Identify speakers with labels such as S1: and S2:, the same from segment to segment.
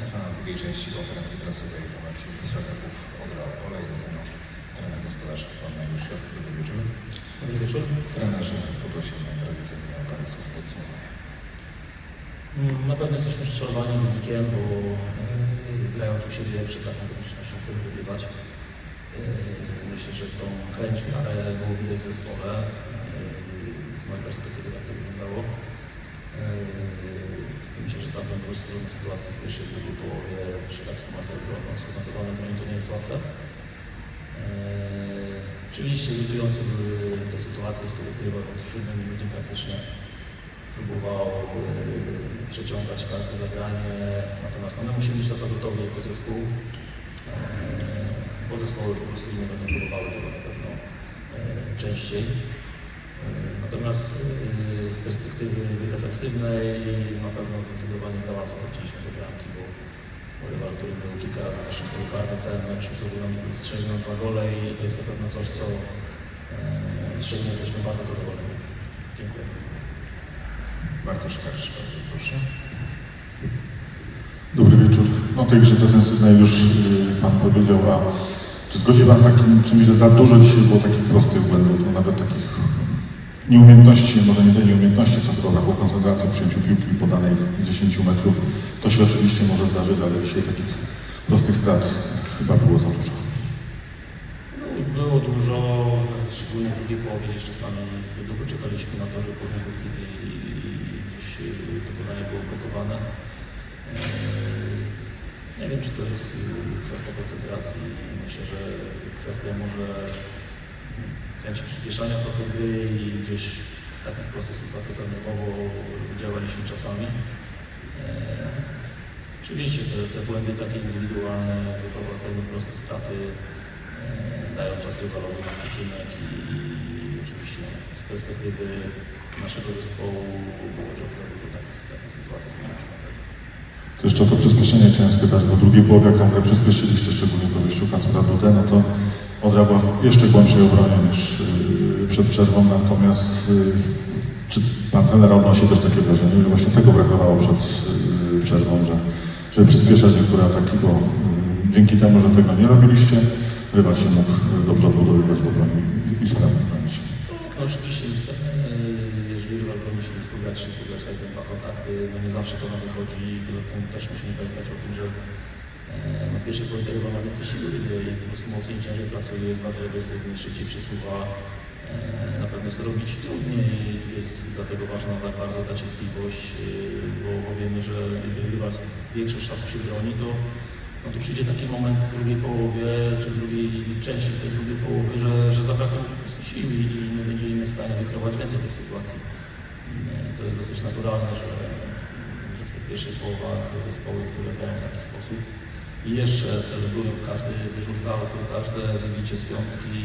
S1: Państwa, na drugiej części konferencji prasowej po meczu Wisła Kraków Odra Opole jest ze mną trener gospodarza Pan Mariusz Siok. Dobry wieczór.
S2: Dobry wieczór.
S1: Trenerzy poprosiłbym tradycyjnie o parę słów podsumowania.
S2: Na pewno jesteśmy rozczarowani wynikiem, bo yy, grając u siebie przy taką koniecznością chcemy wygrywać. Yy, Myślę, że tą chęć, wiarę było widać w zespole. Yy, Z mojej perspektywy tak to wyglądało. Myślę, że całkiem było stworzone sytuacje w pierwszej drugiej połowie przy tak skomasowanym broni to nie jest łatwe. Oczywiście irytujące były te sytuacje, w których rywal od 7 minuty praktycznie próbował e, przeciągać każde zagranie, natomiast no, my musimy być na to gotowi jako zespół, e, bo zespoły po prostu nie będą próbowały tego na pewno częściej. Natomiast e, z perspektywy defensywnej na pewno zdecydowanie za łatwo zaczęliśmy te bramki, bo rywal, który był kilka razy naszym polu karnym całym meczu, zrobił nam strzelił nam dwa gole i to jest na pewno coś, co e, z czego jesteśmy bardzo zadowoleni. Dziękuję.
S1: Bartosz Karsz, bardzo proszę.
S3: Dobry wieczór. No tej grze defensywnej już y, Pan powiedział, a czy zgodzi Pan z takim czymś, że za dużo dzisiaj było takich prostych błędów, no nawet takich nieumiejętności, może nie tyle nieumiejętności, co tylko braku koncentracji w przyjęciu piłki podanej z 10 metrów. To się oczywiście może zdarzyć, ale dzisiaj takich prostych strat chyba było za dużo.
S2: No, było dużo, szczególnie w drugiej połowie gdzieś czasami zbyt długo czekaliśmy na to, żeby podjąć decyzję i gdzieś y, to podanie było blokowane. Eee, Nie wiem, czy to jest y, kwestia koncentracji. Myślę, że kwestia może chęci przyspieszania trochę gry i gdzieś w takich prostych sytuacjach zanerwowo działaliśmy czasami. Eee, Oczywiście te, te błędy takie indywidualne, wyprowadzenie proste straty e, dają czas rywalowi na poczynek i, i oczywiście z perspektywy naszego zespołu było trochę za dużo takich, takich sytuacji w meczu.
S3: To jeszcze o to przyspieszenie chciałem spytać, bo drugiej połowie, jak grę przyspieszyliście, szczególnie po wyjściu Kacpra Dudę, no to Odra w jeszcze głębszej obronie niż yy, przed przerwą, natomiast yy, czy Pan trener odnosi też takie wrażenie, że właśnie tego brakowało przed yy, przerwą, że, żeby przyspieszać niektóre ataki, bo dzięki temu, że tego nie robiliście, rywal się mógł dobrze odbudowywać w obronie i, sprawnie bronić.
S2: No oczywiście jeżeli rywal broni się grać, szybko grać te dwa kontakty, no nie zawsze to nam wychodzi. Poza tym też musimy pamiętać o tym, że e, w pierwszej połowie rywal ma więcej siły i po prostu mocniej ciężej pracuje, jest bardziej agresywny, szybciej przesuwa. E, Na pewno jest to robić trudniej jest dlatego ważna bardzo ta cierpliwość, e, bo, wiemy, że jeżeli rywal większość czasu się broni, to no to przyjdzie taki moment w drugiej połowie, czy w drugiej części tej drugiej połowy, że, że zabraknie po prostu siły i nie będziemy w stanie wykrować więcej tych sytuacji. To jest dosyć naturalne, że, że w tych pierwszych połowach zespoły, które grają w taki sposób i jeszcze celebrują każdy wyrzut z autu, każde wybicie z piątki,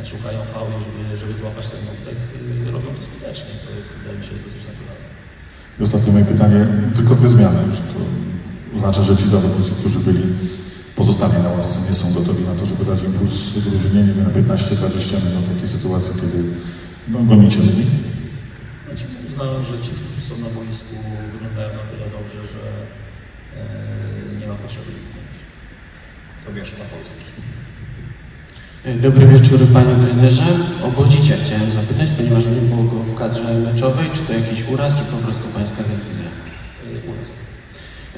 S2: e, szukają fauli, żeby, żeby złapać ten oddech, e, robią to skutecznie. To jest, wydaje mi się, dosyć naturalne.
S3: I ostatnie moje pytanie, tylko dwie zmiany. Czy to oznacza, że ci zawodnicy, którzy byli pozostali na ławce, nie są gotowi na to, żeby dać impuls drużynie, nie wiem, na 15-20 minut, takie sytuacje, kiedy no, gonicie wynik?
S2: Znaczy, uznałem, że ci, którzy są na boisku, wyglądają na tyle dobrze, że nie ma potrzeby ich zmienić.
S1: Tobiasz Mapolski.
S4: Dobry wieczór panie trenerze. O Bodzicia chciałem zapytać, ponieważ nie było go w kadrze meczowej. Czy to jakiś uraz, czy po prostu pańska decyzja?
S2: E, Uraz.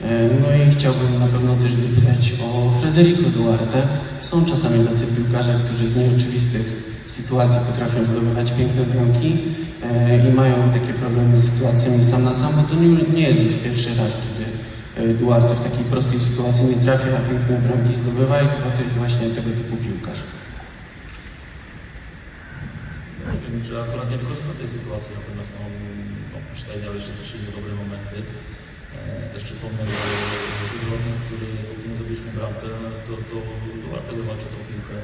S4: E, No i chciałbym na pewno też dopytać o Federico Duarte. Są czasami tacy piłkarze, którzy z nieoczywistych sytuacji potrafią zdobywać piękne bramki e, i mają takie problemy z sytuacjami sam na sam, bo to nie, nie jest już pierwszy raz, kiedy e, Duarte w takiej prostej sytuacji nie trafia, a piękne bramki zdobywa i chyba to jest właśnie tego typu piłkarz.
S2: Nie wiem, czy akurat nie wykorzystał tej sytuacji, natomiast no, oprócz tej miał jeszcze też inne dobre momenty. E, też przypomnę, że rzut który, którym zrobiliśmy bramkę, to, to Duarte wywalczył tą piłkę,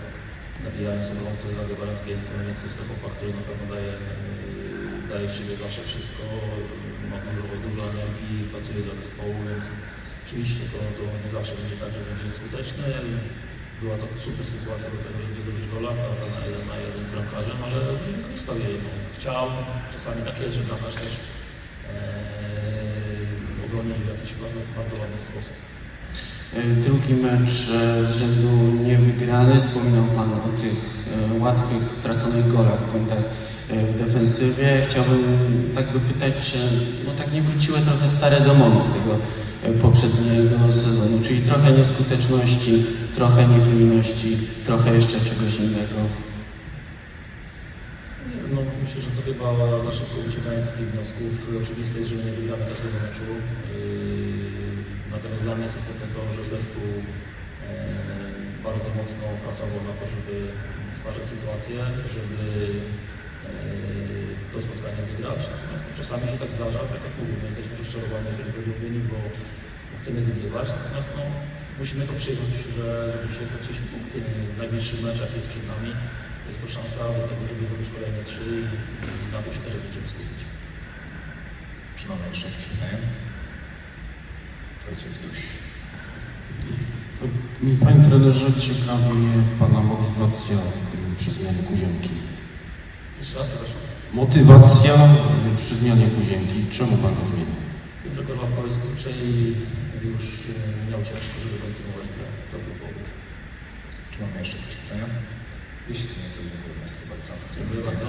S2: nabijając obrońcę, zagrywając piętę, więc jest to chłopak, który na pewno daje, e, daje siebie zawsze wszystko, ma dużo, dużo energii, pracuje dla zespołu, więc oczywiście to, to nie zawsze będzie tak, że będzie skuteczny. Była to super sytuacja do tego, żeby zdobyć gola, prawda, na jeden na jeden z bramkarzem, ale nie wykorzystał jej. No. Chciał, czasami tak jest, że bramkarz też e, goni w jakiś bardzo, bardzo ładny sposób.
S4: Drugi mecz e, z rzędu niewygrany. Wspominał Pan o tych e, łatwych, traconych golach, błędach e, w defensywie. Chciałbym tak wypytać, czy no tak nie wróciły trochę stare demony z tego poprzedniego sezonu, czyli trochę nieskuteczności, trochę niechlujności, trochę jeszcze czegoś innego.
S2: No, myślę, że to chyba za szybko wyciąganie takich wniosków. Oczywiste jest, że nie wygramy każdego meczu. Dla jest istotne to, że zespół e, bardzo mocno pracował na to, żeby stwarzać sytuację, żeby e, to spotkanie wygrać. Natomiast czasami się tak zdarza, tak jak mówię, my jesteśmy rozczarowani, jeżeli chodzi o wynik, bo chcemy wygrywać. Natomiast no, musimy to przyjąć, że żeby się stracić punkty w najbliższych meczach jest przed nami. Jest to szansa do tego, żeby zrobić kolejne trzy i na to się teraz będziemy skupić.
S1: Czy mamy jeszcze jakieś pytania?
S5: Panie trenerze, ciekawi mnie Pana motywacja przy zmianie kuziemki.
S2: Jeszcze raz przepraszam.
S5: Motywacja przy zmianie kuziemki. Czemu Pan go zmienił?
S2: Wiem, że Korzałko jest krótszy i już e, miał ciężko, żeby kontynuować grę. To był powód.
S1: Czy mamy jeszcze jakieś pytania? Jeśli nie, to dziękuję Państwu bardzo.
S2: Dziękuję bardzo.